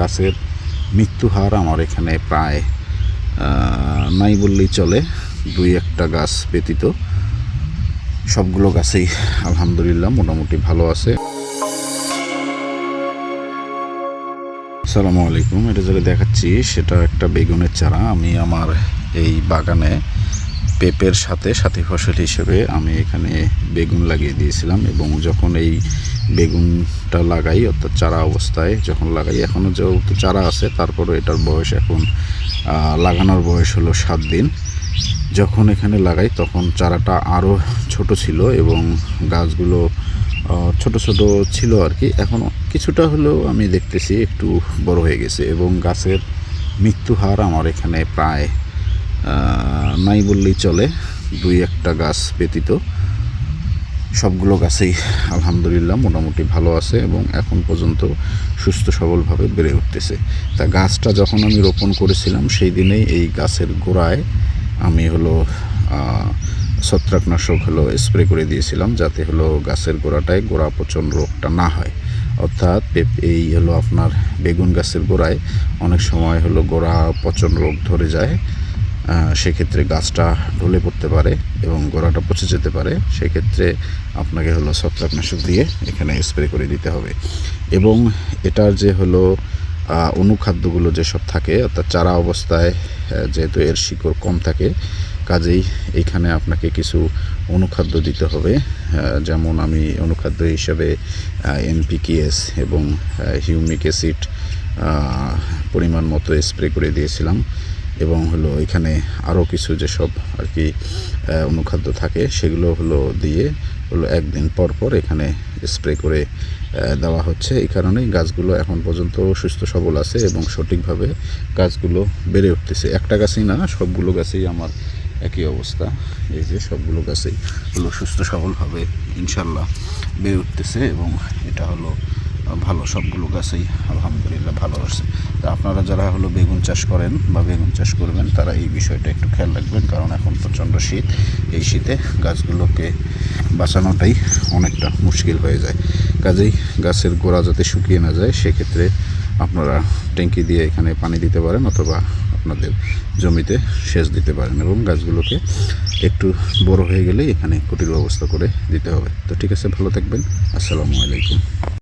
গাছের মৃত্যু হার আমার এখানে প্রায় নাই বললেই চলে। দুই একটা গাছ ব্যতীত সবগুলো গাছেই আলহামদুলিল্লাহ মোটামুটি ভালো আছে। আসসালামু আলাইকুম। এটা যেটা দেখাচ্ছি, সেটা একটা বেগুনের চারা। আমি আমার এই বাগানে পেঁপের সাথে সাথী ফসল হিসেবে আমি এখানে বেগুন লাগিয়ে দিয়েছিলাম এবং যখন এই বেগুনটা লাগাই, অর্থাৎ চারা অবস্থায় যখন লাগাই এখনও যেহেতু চারা আছে, তারপরও এটার বয়স এখন লাগানোর বয়স হলো সাত দিন। যখন এখানে লাগাই, তখন চারাটা আরও ছোট ছিল এবং গাছগুলো ছোট ছোট ছিল আর কি। এখনও কিছুটা হলেও আমি দেখতেছি একটু বড় হয়ে গেছে এবং গাছের মৃত্যু হার আমার এখানে প্রায় নাই বললেই চলে, দুই একটা গাছ ব্যতীত। সবগুলো গাছেই আলহামদুলিল্লাহ মোটামুটি ভালো আছে এবং এখন পর্যন্ত সুস্থ সবলভাবে বেড়ে উঠতেছে। তা গাছটা যখন আমি রোপণ করেছিলাম, সেই দিনেই এই গাছের গোড়ায় আমি হলো ছত্রাকনাশক হলো স্প্রে করে দিয়েছিলাম যাতে হলো গাছের গোড়াটায় গোড়া পচন রোগটা না হয়। অর্থাৎ এই হলো আপনার বেগুন গাছের গোড়ায় অনেক সময় হলো গোড়া পচন রোগ ধরে যায়। সেক্ষেত্রে গাছটা ঢলে পড়তে পারে এবং গোড়াটা পচে যেতে পারে, সেক্ষেত্রে আপনাকে হলো ছত্রাকনাশক দিয়ে এখানে স্প্রে করে দিতে হবে। এবং এটার যে হলো অনুখাদ্যগুলো যেসব থাকে, অর্থাৎ চারা অবস্থায় যেহেতু এর শিকড় কম থাকে, কাজেই এইখানে আপনাকে কিছু অনুখাদ্য দিতে হবে। যেমন আমি অনুখাদ্য হিসাবে এনপিকেএস এবং হিউমিক অ্যাসিড পরিমাণ মতো স্প্রে করে দিয়েছিলাম। এবং হলো এখানে আরও কিছু যেসব আর কি অনুখাদ্য থাকে, সেগুলো হলো দিয়ে হলো একদিন পর পর এখানে স্প্রে করে দেওয়া হচ্ছে। এই কারণেই গাছগুলো এখন পর্যন্ত সুস্থ সবল আছে এবং সঠিকভাবে গাছগুলো বেড়ে উঠতেছে। একটা গাছেই না, সবগুলো গাছেই আমার একই অবস্থা। এই যে সবগুলো গাছেই হলো সুস্থ সবলভাবে ইনশাল্লাহ বেড়ে উঠতেছে এবং এটা হলো ভালো, সবগুলো গাছেই আলহামদুলিল্লাহ ভালো আছে তা আপনারা যারা হলো বেগুন চাষ করেন বা বেগুন চাষ করবেন, তারা এই বিষয়টা একটু খেয়াল রাখবেন, কারণ এখন প্রচণ্ড শীত। এই শীতে গাছগুলোকে বাঁচানোটাই অনেকটা মুশকিল হয়ে যায়। কাজেই গাছের গোড়া যাতে শুকিয়ে না যায়, সেক্ষেত্রে আপনারা ট্যাঙ্কি দিয়ে এখানে পানি দিতে পারেন অথবা আপনাদের জমিতে সেচ দিতে পারেন এবং গাছগুলোকে একটু বড় হয়ে গেলেই এখানে কুটির ব্যবস্থা করে দিতে হবে। তো ঠিক আছে, ভালো থাকবেন। আসসালামু আলাইকুম।